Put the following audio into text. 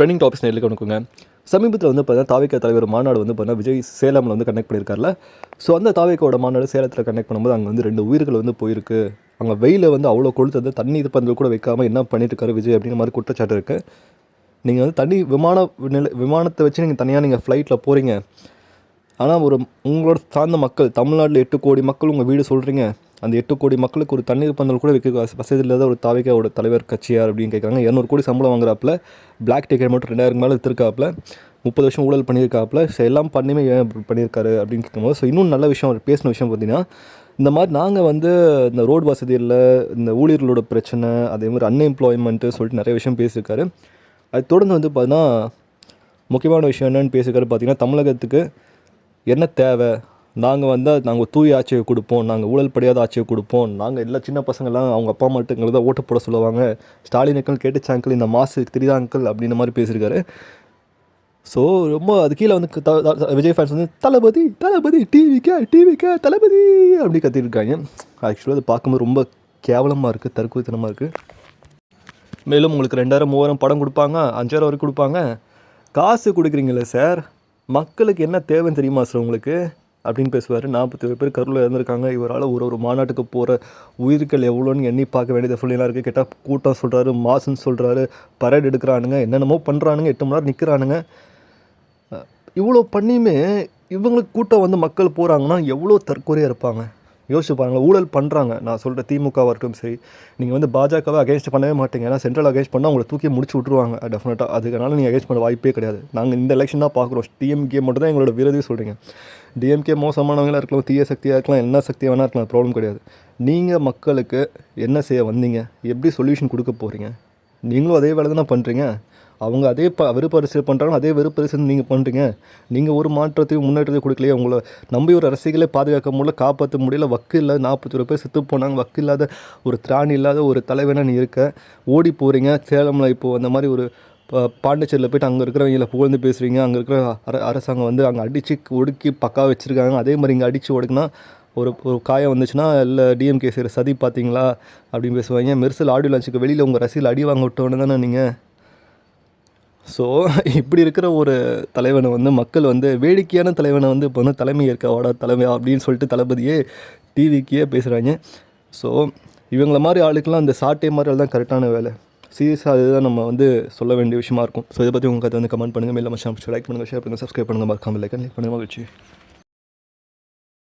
Trending topics நேரில் கணக்குங்க சமீபத்தில் வந்து பார்த்தீங்கன்னா தாவிக தலைவர் மாநாடு வந்து பார்த்தீங்கன்னா விஜய் சேலமில் வந்து கனெக்ட் பண்ணியிருக்காருல. ஸோ அந்த தாவிக்கோட மாநாடு சேலத்தில் கனெக்ட் பண்ணும்போது அங்கே வந்து ரெண்டு உயிர்கள் வந்து போயிருக்கு. அங்கே வெயில வந்து அவ்வளோ கொளுத்தது. தண்ணி இது பண்ணுறது கூட வைக்காமல் என்ன பண்ணிட்டு இருக்காரு விஜய் அப்படிங்கிற மாதிரி குற்றச்சாட்டு இருக்குது நீங்கள் வந்து தனி விமான நிலை விமானத்தை வச்சு நீங்கள் தனியாக நீங்கள் ஃப்ளைட்டில் போகிறீங்க ஆனால் ஒரு உங்களோட சார்ந்த மக்கள் தமிழ்நாட்டில் எட்டு கோடி மக்கள் உங்கள் வீடு சொல்கிறீங்க அந்த எட்டு கோடி மக்களுக்கு ஒரு தண்ணீர் பந்தல் கூட வைக்க வசதி இல்லாத ஒரு தாவிகாவோட தலைவர் கட்சியார் அப்படின்னு கேட்குறாங்க. இரநூறு கோடி சம்பளம் வாங்குறாப்புல. பிளாக் டிக்கெட் மட்டும் ரெண்டாயிரம் மேலே எடுத்திருக்காப்புல. முப்பது வருஷம் ஊழல் பண்ணியிருக்காப்புல. ஸோ எல்லாம் பண்ணியுமே ஏன் பண்ணியிருக்காரு அப்படின்னு கேட்கும்போது ஸோ இன்னும் நல்ல விஷயம் அவர் பேசின விஷயம் பார்த்தீங்கன்னா இந்த மாதிரி நாங்கள் வந்து இந்த ரோடு வசதி இல்லை இந்த ஊழியர்களோட பிரச்சனை அதே மாதிரி அன்எம்ப்ளாய்மெண்ட்டு சொல்லிட்டு நிறைய விஷயம் பேசியிருக்காரு. அது தொடர்ந்து வந்து பார்த்தீங்கன்னா முக்கியமான விஷயம் என்னென்னு பேசியிருக்காரு பார்த்தீங்கன்னா தமிழகத்துக்கு என்ன தேவை? நாங்கள் வந்து நாங்கள் தூய ஆட்சியை கொடுப்போம் நாங்கள் ஊழல் படியாத ஆட்சியை கொடுப்போம். நாங்கள் எல்லா சின்ன பசங்கள்லாம் அவங்க அப்பா மட்டும் தான் ஓட்டு போட சொல்லுவாங்க. ஸ்டாலின் அங்கிள் கேட்டுச்சு அங்கிள் இந்த மாசு தெரியுதா அங்கிள் அப்படின்ற மாதிரி பேசியிருக்காரு. ஸோ ரொம்ப அது கீழே வந்து த- விஜய் ஃபேன்ஸ் வந்து தளபதி தளபதி டிவிக்கா டிவிக்கா தளபதி அப்படி கத்திருக்காங்க ஆக்சுவலாக அது பார்க்கும்போது ரொம்ப கேவலமாக இருக்குது தற்கொலைத்தனமாக இருக்குது மேலும் உங்களுக்கு ரெண்டாயிரம் மூவாயிரம் படம் கொடுப்பாங்க அஞ்சாயிரம் வரைக்கும் கொடுப்பாங்க. காசு கொடுக்குறீங்களே சார் மக்களுக்கு என்ன தேவைன்னு தெரியுமா சார் உங்களுக்கு? அப்படின்னு பேசுவார். நாற்பத்தி ஏழு பேர் கருவில் இருந்திருக்காங்க இவரால் ஒரு ஒரு மாநாட்டுக்கு போகிற உயிர்கள் எவ்வளோன்னு எண்ணி பார்க்க வேண்டியது ஃபுல்லாம் இருக்குது கேட்டால் கூட்டம் சொல்கிறாரு மாசுன்னு சொல்கிறாரு பரேட் எடுக்கிறானுங்க என்னென்னமோ பண்ணுறானுங்க எட்டு மணி நேரம் நிற்கிறானுங்க இவ்வளோ பண்ணியுமே இவங்களுக்கு கூட்டம் வந்து மக்கள் போகிறாங்கன்னா எவ்வளோ தற்கொலையாக இருப்பாங்க? யோசிச்சு பாருங்கள் ஊழல் பண்ணுறாங்க நான் சொல்கிற திமுகவாக இருக்கட்டும் சரி நீங்கள் வந்து பாஜகவை அகேன்ஸ்ட் பண்ணவே மாட்டீங்க. ஏன்னா சென்ட்ரல் அகேன்ஸ்ட் பண்ணால் உங்களை தூக்கி முடிச்சு விட்ருவாங்க டெஃபினட்டாக அதுக்கனால நீங்கள் அகேன்ஸ்ட் பண்ண வாய்ப்பே கிடையாது. நாங்கள் இந்த எலெக்ஷன் தான் பார்க்குறோம். டிஎம்கே மட்டும் தான் எங்களோட விரோதி சொல்கிறீங்க டிஎம்கே மோசமானவங்களாக இருக்கலாம் தீய சக்தியாக இருக்கலாம் என்ன சக்தியாக வேணா இருக்கலாம் ப்ராப்ளம் கிடையாது. நீங்கள் மக்களுக்கு என்ன செய்ய வந்தீங்க? எப்படி சொல்யூஷன் கொடுக்க போகிறீங்க நீங்களும் அதே வேலை தானே பண்ணுறீங்க அவங்க அதே ப வெறுப்பரிசல் பண்ணுறாங்க அதே வெறுப்பரிசல் நீங்கள் பண்ணுறீங்க நீங்கள் ஒரு மாற்றத்தையும் முன்னேற்றத்தையும் கொடுக்கலையே உங்களை. நம்பி ஒரு அரசிகளை பாதுகாக்க முடியல காப்பாற்ற முடியல வக்கு இல்லாத நாற்பத்தி ஒரு பேர் செத்து போனாங்க வக்கு இல்லாத ஒரு திராணி இல்லாத ஒரு தலைவனாக நீ இருக்க. ஓடி போகிறீங்க சேலமில் இப்போது அந்த மாதிரி ஒரு பாண்டிச்சேரியில் போயிட்டு அங்கே இருக்கிறவங்கள புகழ்ந்து பேசுகிறீங்க அங்கே இருக்கிற அர அரசாங்கம் வந்து அங்கே அடித்து ஒடுக்கி பக்கா வச்சுருக்காங்க. அதே மாதிரி இங்கே அடித்து ஒடுக்குனா ஒரு ஒரு காயம் வந்துச்சுன்னா இல்லை டிஎம்கே செய்கிற சதி பார்த்தீங்களா அப்படின்னு பேசுவாங்க. மெர்சல் ஆடியோ லான்ச்சுக்கு வெளியில் உங்கள் ரசியில் அடி வாங்க விட்டோன்னு தானே நீங்கள் ஸோ இப்படி இருக்கிற ஒரு தலைவனை வந்து மக்கள் வந்து வேடிக்கையான தலைவனை வந்து இப்போ வந்து தலைமை ஏற்க வாடா தலைமை அப்படின்னு சொல்லிட்டு தளபதியே டிவிக்கே பேசுகிறாங்க ஸோ இவங்கள மாதிரி ஆளுக்கெல்லாம் அந்த சாட்டை மாதிரி தான் கரெக்டான வேலை. சீரியஸாக அதுதான் நம்ம வந்து சொல்ல வேண்டிய விஷயமா இருக்கும். ஸோ இதை பற்றி உங்கள் கதை வந்து கமெண்ட் பண்ணுங்கள் மேலே மச்சான் லைக் பண்ணுங்கள் ஷேர் பண்ணுங்கள் சப்ஸ்கிரைப் பண்ணுங்கள் மறக்காமல் லைக் லைக் பண்ணுங்கள் மகிழ்ச்சி.